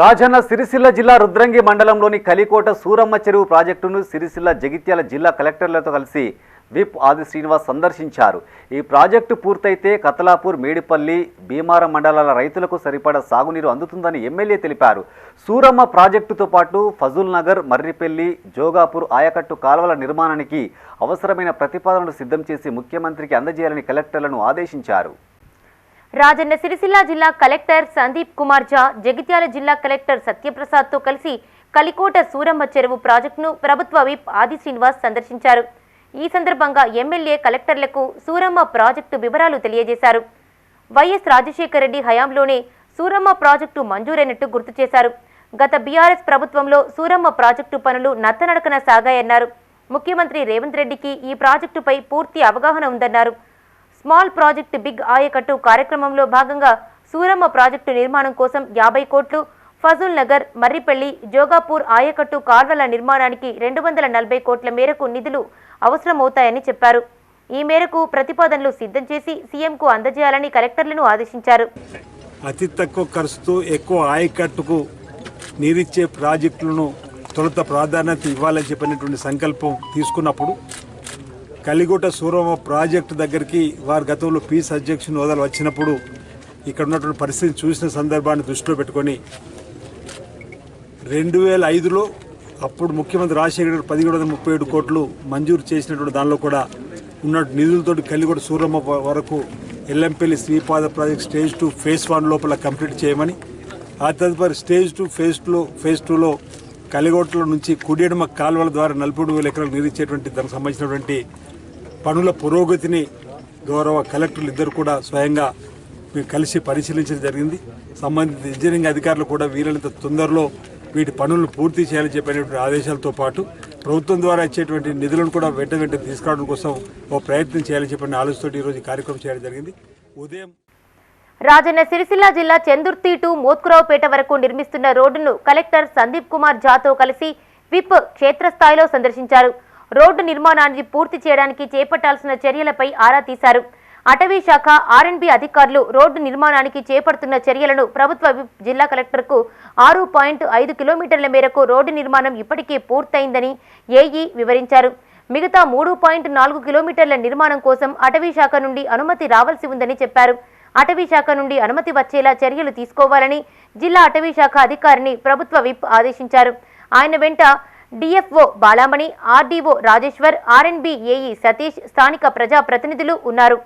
రాజన్న సిరిసిల్ల జిల్లా రుద్రంగి మండలంలోని కలికోట సూరమ్మ చెరువు ప్రాజెక్టును సిరిసిల్ల జగిత్యాల జిల్లా కలెక్టర్లతో కలిసి విప్ ఆది శ్రీనివాస్ సందర్శించారు. ఈ ప్రాజెక్టు పూర్తయితే కతలాపూర్ మేడిపల్లి భీమారం మండలాల రైతులకు సరిపడా సాగునీరు అందుతుందని ఎమ్మెల్యే తెలిపారు. సూరమ్మ ప్రాజెక్టుతో పాటు ఫజుల్ నగర్ మర్రిపల్లి జోగాపూర్ ఆయకట్టు కాలువల నిర్మాణానికి అవసరమైన ప్రతిపాదనలు సిద్ధం చేసి ముఖ్యమంత్రికి అందజేయాలని కలెక్టర్లను ఆదేశించారు. రాజన్న సిరిసిల్ల జిల్లా కలెక్టర్ సందీప్ కుమార్ ఝా జగిత్యాల జిల్లా కలెక్టర్ సత్యప్రసాద్తో కలిసి కలికోట సూరమ్మ చెరువు ప్రాజెక్టును ప్రభుత్వ విప్ ఆది శ్రీనివాస్ సందర్శించారు. ఈ సందర్భంగా ఎమ్మెల్యే కలెక్టర్లకు సూరమ్మ ప్రాజెక్టు వివరాలు తెలియజేశారు. వైఎస్ రాజశేఖర రెడ్డి హయాంలోనే సూరమ్మ ప్రాజెక్టు మంజూరైనట్టు గుర్తు చేశారు. గత బీఆర్ఎస్ ప్రభుత్వంలో సూరమ్మ ప్రాజెక్టు పనులు నత్తనడకన సాగాయన్నారు. ముఖ్యమంత్రి రేవంత్ రెడ్డికి ఈ ప్రాజెక్టుపై పూర్తి అవగాహన ఉందన్నారు. స్మాల్ ప్రాజెక్ట్ బిగ్ ఆయకట్టు కార్యక్రమంలో భాగంగా సూరమ్మ ప్రాజెక్టు నిర్మాణం కోసం యాభై కోట్లు ఫజుల్ నగర్ మర్రిపల్లి జోగాపూర్ ఆయకట్టు కాల్వల నిర్మాణానికి రెండు వందల నలభై కోట్ల మేరకు నిధులు అవసరమవుతాయని చెప్పారు. ఈ మేరకు ప్రతిపాదనలు సిద్ధం చేసి సీఎంకు అందజేయాలని కలెక్టర్లను ఆదేశించారు. అతి తక్కువ ఖర్చుతో ఎక్కువ ఆయకట్టుకు నీరిచ్చే ప్రాజెక్టులను తొలుత ప్రాధాన్యత ఇవ్వాలని చెప్పినటువంటి సంకల్పం తీసుకున్నప్పుడు కలిగుట సూరమ్మ ప్రాజెక్టు దగ్గరికి వారి గతంలో పీస్ అధ్యక్షుని హోదాలు వచ్చినప్పుడు ఇక్కడ ఉన్నటువంటి పరిస్థితిని చూసిన సందర్భాన్ని దృష్టిలో పెట్టుకొని రెండు వేల ఐదులో అప్పుడు ముఖ్యమంత్రి రాజశేఖర గారు పదిహేడు వందల ముప్పై ఏడు కోట్లు మంజూరు చేసినటువంటి దానిలో కూడా ఉన్న నిధులతోటి కలిగొట్ట సూరమ్మ వరకు Yellampalli Sripada project stage two phase one లోపల కంప్లీట్ చేయమని ఆ తదుపరి స్టేజ్ టూ ఫేజ్ టూలో ఫేజ్ టూలో కలిగోట్ల నుంచి కుడియడమ కాలువల ద్వారా నలభై వేల ఎకరాలు నీరిచ్చేటువంటి దానికి సంబంధించినటువంటి పనుల పురోగతిని గౌరవ కలెక్టర్లు ఇద్దరు కూడా స్వయంగా మేము కలిసి పరిశీలించడం జరిగింది. సంబంధిత ఇంజనీరింగ్ అధికారులు కూడా వీలైనంత తొందరలో వీటి పనులను పూర్తి చేయాలని చెప్పినటువంటి ఆదేశాలతో పాటు ప్రభుత్వం ద్వారా ఇచ్చేటువంటి నిధులను కూడా వెంట వెంట తీసుకురావడం కోసం ఓ ప్రయత్నం చేయాలని చెప్పిన ఆలోచనతో ఈరోజు కార్యక్రమం చేయడం జరిగింది. ఉదయం రాజన్న సిరిసిల్ల జిల్లా చందుర్తి టు మోత్కురావుపేట వరకు నిర్మిస్తున్న రోడ్డును కలెక్టర్ సందీప్ కుమార్ ఝాతో కలిసి విప్ క్షేత్రస్థాయిలో సందర్శించారు. రోడ్డు నిర్మాణాన్ని పూర్తి చేయడానికి చేపట్టాల్సిన చర్యలపై ఆరా తీశారు. అటవీ శాఖ ఆర్ఎన్బి అధికారులు రోడ్డు నిర్మాణానికి చేపడుతున్న చర్యలను ప్రభుత్వ విప్ జిల్లా కలెక్టర్కు ఆరు పాయింట్ ఐదు కిలోమీటర్ల మేరకు రోడ్డు నిర్మాణం ఇప్పటికే పూర్తయిందని ఏఈ వివరించారు. మిగతా మూడు పాయింట్ నాలుగు కిలోమీటర్ల నిర్మాణం కోసం అటవీ శాఖ నుండి అనుమతి రావాల్సి ఉందని చెప్పారు. అటవీ శాఖ నుండి అనుమతి వచ్చేలా చర్యలు తీసుకోవాలని జిల్లా అటవీ శాఖ అధికారిని ప్రభుత్వ విప్ ఆదేశించారు. ఆయన వెంట DFO Balamani RDO Rajeshwar R&B AE Satish స్థానిక ప్రజా ప్రతినిధులు ఉన్నారు.